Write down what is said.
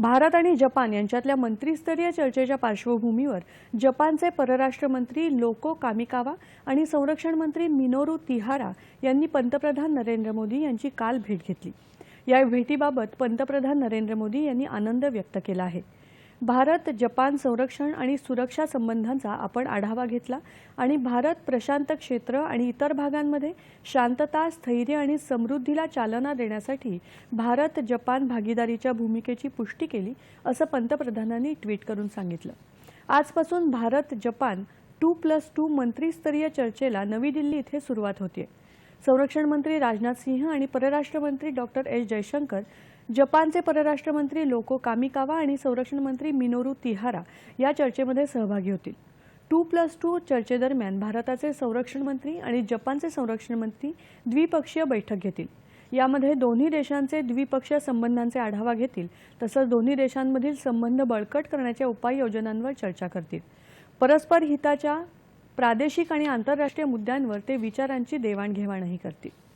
भारत आणि जपान यांच्यातल्या मंत्रीस्तरीय चर्चेच्या पार्श्वभूमीवर जपानचे परराष्ट्र मंत्री लोको कामिकावा आणि संरक्षण मंत्री मिनोरू तिहारा यांनी पंतप्रधान नरेंद्र मोदी यांची काल भेट घेतली. या भेटीबाबत पंतप्रधान नरेंद्र मोदी यांनी आनंद व्यक्त केला आहे. भारत जपान संरक्षण आणि सुरक्षा संबंधांचा आपण आढावा घेतला आणि भारत प्रशांत क्षेत्र आणि इतर भागांमध्ये शांतता स्थैर्य आणि समृद्धीला चालना देण्यासाठी भारत जपान भागीदारीच्या भूमिकेची पुष्टी केली असं पंतप्रधानांनी ट्विट करून सांगितलं. आजपासून Bharat Japan two plus two मंत्रीस्तरीय चर्चेला नवी दिल्ली इथे सुरुवात होते संरक्षण मंत्री राजनाथ सिंह आणि परराष्ट्र मंत्री डॉक्टर एस. जयशंकर जपानचे परराष्ट्र मंत्री लोको कामिकावा आणि संरक्षण मंत्री मिनोरू तिहारा या चर्चेमध्ये सहभागी होतील. टू प्लस टू चर्चेदरम्यान भारताचे संरक्षण मंत्री आणि जपानचे संरक्षण मंत्री द्विपक्षीय बैठक घेतील. यामध्ये दोन्ही देशांचे द्विपक्षीय संबंधांचे आढावा घेतील तसंच दोन्ही देशांमधील संबंध बळकट करण्याच्या उपाययोजनांवर चर्चा करतील. परस्पर हिताच्या प्रादेशिक आणि आंतरराष्ट्रीय मुद्द्यांवर ते विचारांची देवाणघेवाणही करतील.